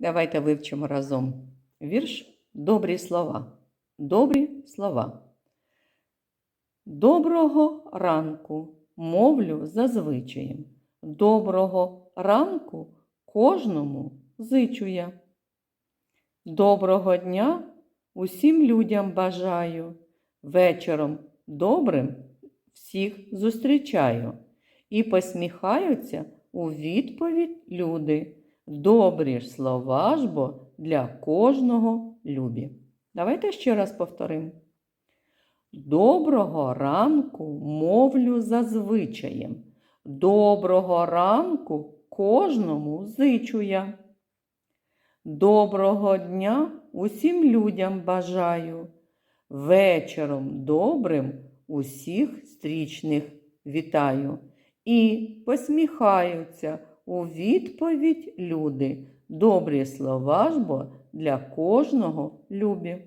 Давайте вивчимо разом вірш Добрі слова. Добрі слова. Доброго ранку мовлю за звичаєм. Доброго ранку кожному зичу я. Доброго дня усім людям бажаю. Вечором добрим всіх зустрічаю. І посміхаються у відповідь люди. Добрі ж слова ж бо для кожного любі. Давайте ще раз повторимо. Доброго ранку мовлю за звичаєм. Доброго ранку кожному зичу я. Доброго дня усім людям бажаю. Вечором добрим усіх стрічних вітаю. І посміхаються у відповідь люди. Добрі слова ж бо для кожного любі.